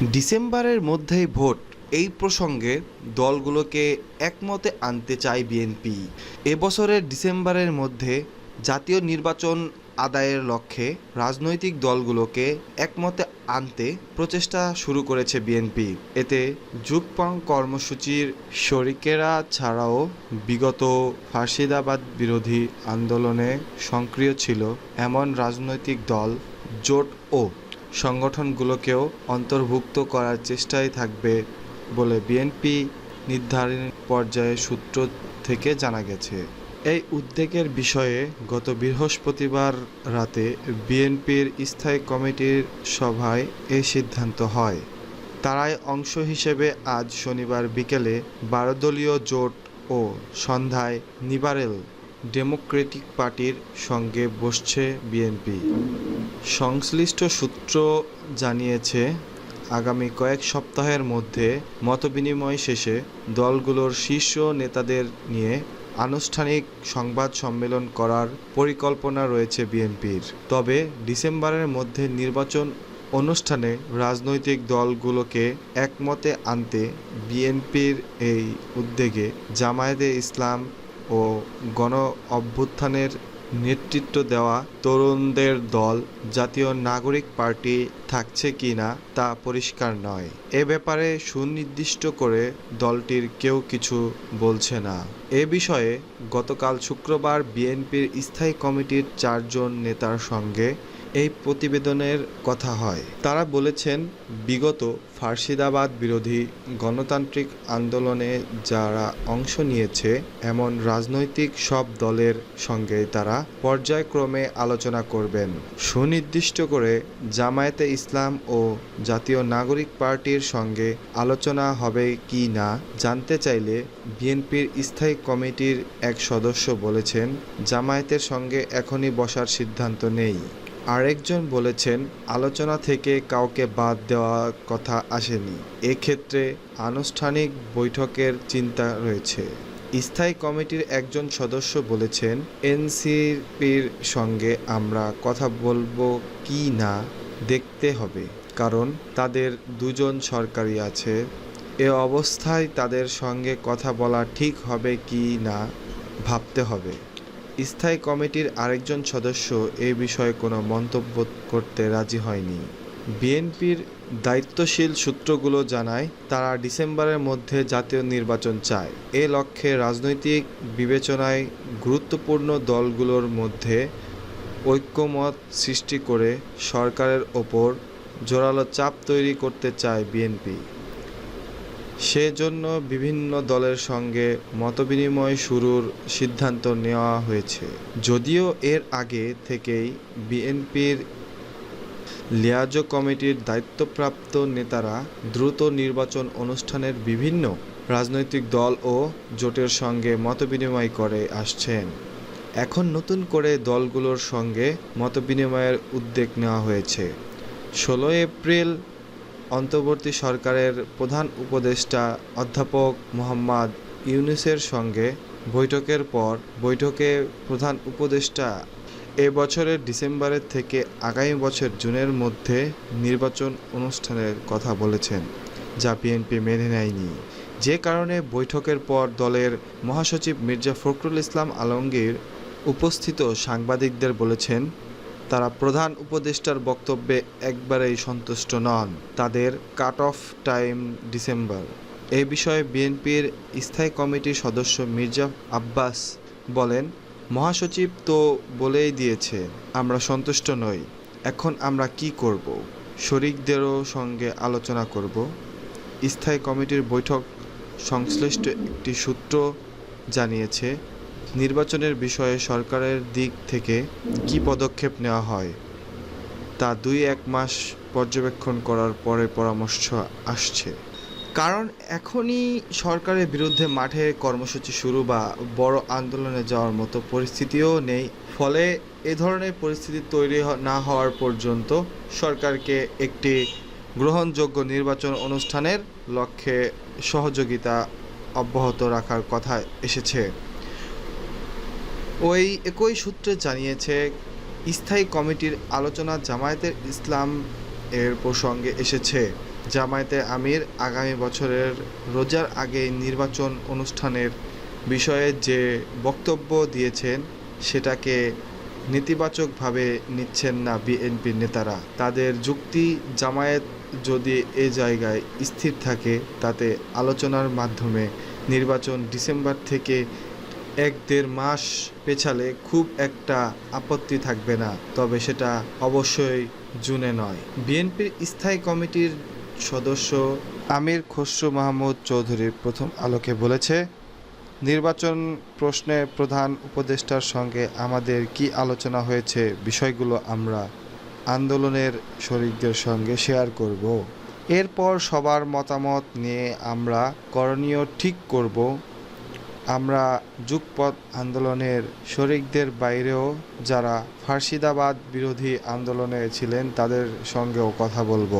ডিসেম্বরের মধ্যেই ভোট। এই প্রসঙ্গে দলগুলোকে একমতে আনতে চায় বিএনপি। এবছরের ডিসেম্বরের মধ্যে জাতীয় নির্বাচন আদায়ের লক্ষ্যে রাজনৈতিক দলগুলোকে একমতে আনতে প্রচেষ্টা শুরু করেছে বিএনপি। এতে যুগপং কর্মসূচির শরিকেরা ছাড়াও বিগত ফার্সিদাবাদ বিরোধী আন্দোলনে সক্রিয় ছিল এমন রাজনৈতিক দল জোট ও সংগঠনগুলোকেও অন্তর্ভুক্ত করার চেষ্টায় থাকবে বলে বিএনপি নির্ধারণ পর্যায়ে সূত্র থেকে জানা গেছে। এই উদ্বেগের বিষয়ে গত বৃহস্পতিবার রাতে বিএনপির স্থায়ী কমিটির সভায় এই সিদ্ধান্ত হয়। তারাই অংশ হিসেবে আজ শনিবার বিকেলে বারো দলীয় জোট ও সন্ধ্যায় নিবারেল ডেমোক্রেটিক পার্টির সঙ্গে বসছে বিএনপি। সংশ্লিষ্ট সূত্র জানিয়েছে, আগামী কয়েক সপ্তাহের মধ্যে মতবিনিময় শেষে দলগুলোর শীর্ষ নেতাদের নিয়ে আনুষ্ঠানিক সংবাদ সম্মেলন করার পরিকল্পনা রয়েছে বিএনপির। তবে ডিসেম্বরের মধ্যে নির্বাচন অনুষ্ঠানে রাজনৈতিক দলগুলোকে একমতে আনতে বিএনপির এই উদ্যোগে জামায়াতে ইসলাম ও গণ অভ্যুত্থানের নেতৃত্ব দেওয়া তরুণদের দল জাতীয় নাগরিক পার্টি থাকছে কি না তা পরিষ্কার নয়। এ ব্যাপারে সুনির্দিষ্ট করে দলটির কেউ কিছু বলছে না। এ বিষয়ে গতকাল শুক্রবার বিএনপির স্থায়ী কমিটির চারজন নেতার সঙ্গে এই প্রতিবেদনের কথা হয়। তারা বলেছেন, বিগত ফার্সিদাবাদ বিরোধী গণতান্ত্রিক আন্দোলনে যারা অংশ নিয়েছে, এমন রাজনৈতিক সব দলের সঙ্গে তারা পর্যায়ক্রমে আলোচনা করবেন। সুনির্দিষ্ট করে জামায়াতে ইসলাম ও জাতীয় নাগরিক পার্টির সঙ্গে আলোচনা হবে কি না জানতে চাইলে বিএনপির স্থায়ী কমিটির এক সদস্য বলেছেন, জামায়াতের সঙ্গে এখনই বসার সিদ্ধান্ত নেই। আরেকজন বলেছেন, আলোচনা থেকে কাউকে বাদ দেওয়ার কথা আসেনি। এক্ষেত্রে আনুষ্ঠানিক বৈঠকের চিন্তা রয়েছে। স্থায়ী কমিটির একজন সদস্য বলেছেন, এনসিপির সঙ্গে আমরা কথা বলব কি না দেখতে হবে, কারণ তাদের দুজন সরকারি আছে। এ অবস্থায় তাদের সঙ্গে কথা বলা ঠিক হবে কি না ভাবতে হবে। স্থায়ী কমিটির আরেকজন সদস্য এ বিষয়ে কোনো মন্তব্য করতে রাজি হয়নি। বিএনপির দায়িত্বশীল সূত্রগুলো জানায়, তারা ডিসেম্বরের মধ্যে জাতীয় নির্বাচন চায়। এ লক্ষ্যে রাজনৈতিক বিবেচনায় গুরুত্বপূর্ণ দলগুলোর মধ্যে ঐক্যমত সৃষ্টি করে সরকারের ওপর জোরালো চাপ তৈরি করতে চায় বিএনপি। সেজন্য বিভিন্ন দলের সঙ্গে মতবিনিময় শুরুর সিদ্ধান্ত নেওয়া হয়েছে। যদিও এর আগে থেকেই বিএনপির লিয়াজো কমিটির দায়িত্বপ্রাপ্ত নেতারা দ্রুত নির্বাচন অনুষ্ঠানের বিভিন্ন রাজনৈতিক দল ও জোটের সঙ্গে মতবিনিময় করে আসছেন। এখন নতুন করে দলগুলোর সঙ্গে মতবিনিময়ের উদ্যোগ নেওয়া হয়েছে। ষোলো এপ্রিল অন্তর্বর্তী সরকারের প্রধান উপদেষ্টা অধ্যাপক মোহাম্মদ ইউনুসের সঙ্গে বৈঠকের পর বৈঠকে প্রধান উপদেষ্টা এ বছরের ডিসেম্বরের থেকে আগামী বছর জুনের মধ্যে নির্বাচন অনুষ্ঠানের কথা বলেছেন, যা বিএনপি মেনে নেয়নি। যে কারণে বৈঠকের পর দলের মহাসচিব মির্জা ফখরুল ইসলাম আলমগীর উপস্থিত সাংবাদিকদের বলেছেন তারা প্রধান উপদেষ্টার বক্তব্যে একবারেই সন্তুষ্ট নন। তাদের কাট অফ টাইম ডিসেম্বর। এই বিষয়ে বিএনপির স্থায়ী কমিটির সদস্য মির্জা আব্বাস বলেন, মহাসচিব তো বলেই দিয়েছে, আমরা সন্তুষ্ট নই। এখন আমরা কি করব? শরিকদেরও সঙ্গে আলোচনা করব? স্থায়ী কমিটির বৈঠক সংশ্লিষ্ট একটি সূত্র জানিয়েছে নির্বাচনের বিষয়ে সরকারের দিক থেকে কি পদক্ষেপ নেওয়া হয়, তা দুই এক মাস পর্যবেক্ষণ করার পরে পরামর্শ আসছে। কারণ এখনই সরকারের বিরুদ্ধে মাঠে কর্মসূচি শুরু বা বড় আন্দোলনে যাওয়ার মতো পরিস্থিতিও নেই। ফলে এ ধরনের পরিস্থিতি তৈরি না হওয়ার পর্যন্ত সরকারকে একটি গ্রহণযোগ্য নির্বাচন অনুষ্ঠানের লক্ষ্যে সহযোগিতা অব্যাহত রাখার কথা এসেছে। ওই একই সূত্রে জানিয়েছে, স্থায়ী কমিটির আলোচনা জামায়াতের ইসলাম এর প্রসঙ্গে এসেছে। জামায়াতে আমির আগামী বছরের রোজার আগে নির্বাচন অনুষ্ঠানের বিষয়ে যে বক্তব্য দিয়েছেন, সেটাকে নেতিবাচকভাবে নিচ্ছেন না বিএনপির নেতারা। তাদের যুক্তি, জামায়াত যদি এ জায়গায় স্থির থাকে, তাতে আলোচনার মাধ্যমে নির্বাচন ডিসেম্বর থেকে এক দেড় মাস পেছালে খুব একটা আপত্তি থাকবে না, তবে সেটা অবশ্যই জুনে নয়। বিএনপির স্থায়ী কমিটির সদস্য আমির খসরু মাহমুদ চৌধুরী প্রথম আলোকে বলেছে, নির্বাচন প্রশ্নে প্রধান উপদেষ্টার সঙ্গে আমাদের কি আলোচনা হয়েছে বিষয়গুলো আমরা আন্দোলনের শরিকদের সঙ্গে শেয়ার করব। এরপর সবার মতামত নিয়ে আমরা করণীয় ঠিক করব আমরা যুগপৎ আন্দোলনের শরিকদের বাইরেও যারা ফার্সিদাবাদ বিরোধী আন্দোলনে ছিলেন তাদের সঙ্গেও কথা বলব।